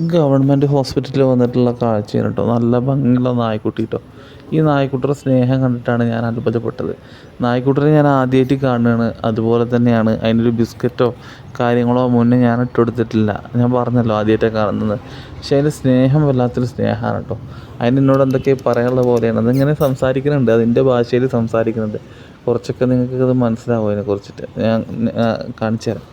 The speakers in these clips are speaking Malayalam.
ഗവൺമെന്റ് ഹോസ്പിറ്റലിൽ വന്നിട്ടുള്ള കാഴ്ചയാണ് കേട്ടോ നല്ല ഭംഗിയുള്ള നായ്ക്കുട്ടി കേട്ടോ ഈ നായ്ക്കുട്ടിയുടെ സ്നേഹം കണ്ടിട്ടാണ് ഞാൻ അത്ഭുതപ്പെട്ടത്. നായ്ക്കുട്ടിനെ ഞാൻ ആദ്യമായിട്ട് കാണുകയാണ്. അതുപോലെ തന്നെയാണ് അതിനൊരു ബിസ്ക്കറ്റോ കാര്യങ്ങളോ മുന്നേ ഞാൻ ഇട്ട് കൊടുത്തിട്ടില്ല ഞാൻ പറഞ്ഞല്ലോ ആദ്യമായിട്ടാണ് കാണുന്നത്. പക്ഷേ അതിന്റെ സ്നേഹം വല്ലാത്തൊരു സ്നേഹമാണ് കേട്ടോ അതിന് എന്നോട് എന്തൊക്കെ പറയാനുള്ള പോലെയാണ്. അതിങ്ങനെ സംസാരിക്കുന്നുണ്ട്. അതിന്റെ ഭാഷയിൽ സംസാരിക്കുന്നുണ്ട്. കുറച്ചൊക്കെ നിങ്ങൾക്ക് അത് മനസ്സിലാവും അതിനെ കുറിച്ചിട്ട് ഞാൻ കാണിച്ചു തരാം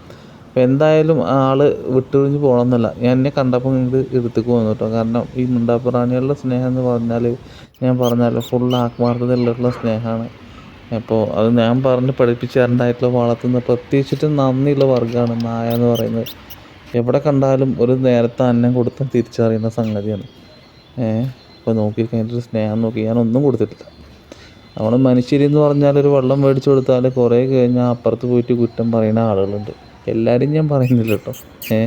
അപ്പോൾ എന്തായാലും ആൾ വിട്ടൊഴിഞ്ഞ് പോകണമെന്നല്ല ഞാൻ എന്നെ കണ്ടപ്പോൾ ഇങ്ങോട്ട് എടുത്തേക്ക് വന്നു കേട്ടോ കാരണം ഈ മിണ്ടാപ്രാണികളുടെ സ്നേഹം എന്ന് പറഞ്ഞാൽ ഞാൻ പറഞ്ഞാലോ ഫുൾ ആത്മാർത്ഥതയുള്ള സ്നേഹമാണ്. അപ്പോൾ അത് ഞാൻ പറഞ്ഞ് പഠിപ്പിച്ച് തരണ്ടായിട്ടുള്ള വളർത്തുന്ന പ്രത്യേകിച്ചിട്ട് നന്ദിയുള്ള വർഗമാണ് നായ എന്ന് പറയുന്നത്. എവിടെ കണ്ടാലും ഒരു നേരത്തെ അന്നം കൊടുത്തും തിരിച്ചറിയുന്ന സംഗതിയാണ്. ഏഹ് അപ്പോൾ നോക്കി സ്നേഹം നോക്കി. ഞാൻ ഒന്നും കൊടുത്തിട്ടില്ല. നമ്മൾ മനുഷ്യരെന്ന് പറഞ്ഞാൽ ഒരു വെള്ളം മേടിച്ചു കൊടുത്താൽ കുറേ കഴിഞ്ഞാൽ അപ്പുറത്ത് പോയിട്ട് കുറ്റം പറയുന്ന ആളുകളുണ്ട്. എല്ലാവരും ഞാൻ പറയുന്നില്ല കേട്ടോ ഏ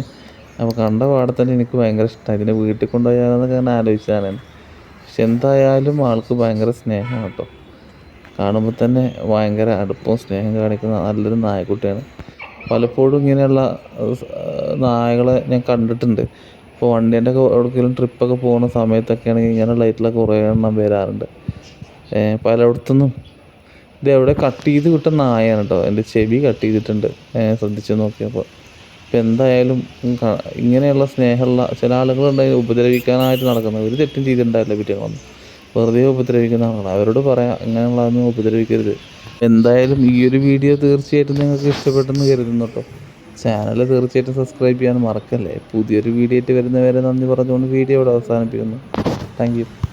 അപ്പോൾ കണ്ട പാടെ തന്നെ എനിക്ക് ഭയങ്കര ഇഷ്ടമായി ഇതിനെ വീട്ടിൽ കൊണ്ടുപോയാലെന്നൊക്കെ ഞാൻ ആലോചിച്ചതാണ്. പക്ഷെ എന്തായാലും ആൾക്ക് ഭയങ്കര സ്നേഹമാണ് കേട്ടോ കാണുമ്പോൾ തന്നെ ഭയങ്കര അടുപ്പവും സ്നേഹം കാണിക്കുന്ന നല്ലൊരു നായക്കുട്ടിയാണ്. പലപ്പോഴും ഇങ്ങനെയുള്ള നായകളെ ഞാൻ കണ്ടിട്ടുണ്ട്. ഇപ്പോൾ വണ്ടീന്റെ ഒക്കെ എവിടെയെങ്കിലും ട്രിപ്പൊക്കെ പോകുന്ന സമയത്തൊക്കെ ആണെങ്കിൽ ലൈറ്റിലൊക്കെ കുറേ എണ്ണം വരാറുണ്ട്. പലയിടത്തുനിന്നും ഇത് എവിടെ കട്ട് ചെയ്ത് വിട്ട നായയാണ് കേട്ടോ എന്റെ ചെവി കട്ട് ചെയ്തിട്ടുണ്ട്. ശ്രദ്ധിച്ച് നോക്കിയപ്പോൾ ഇപ്പം എന്തായാലും ഇങ്ങനെയുള്ള സ്നേഹമുള്ള ചില ആളുകളുണ്ടെങ്കിൽ ഉപദ്രവിക്കാനായിട്ട് നടക്കുന്നത്. ഒരു തെറ്റും ചെയ്തിട്ടുണ്ടായില്ല കുറ്റങ്ങളൊന്നും വെറുതെ ഉപദ്രവിക്കുന്ന ആളാണ് അവരോട് പറയാം ഇങ്ങനെയുള്ളതൊന്നും ഉപദ്രവിക്കരുത്. എന്തായാലും ഈ ഒരു വീഡിയോ തീർച്ചയായിട്ടും നിങ്ങൾക്ക് ഇഷ്ടപ്പെട്ടെന്ന് കരുതുന്നു കേട്ടോ ചാനൽ തീർച്ചയായിട്ടും സബ്സ്ക്രൈബ് ചെയ്യാൻ മറക്കല്ലേ. പുതിയൊരു വീഡിയോ ആയിട്ട് വരുന്നവരെ നന്ദി പറഞ്ഞുകൊണ്ട് വീഡിയോ ഇവിടെ അവസാനിപ്പിക്കുന്നു. താങ്ക്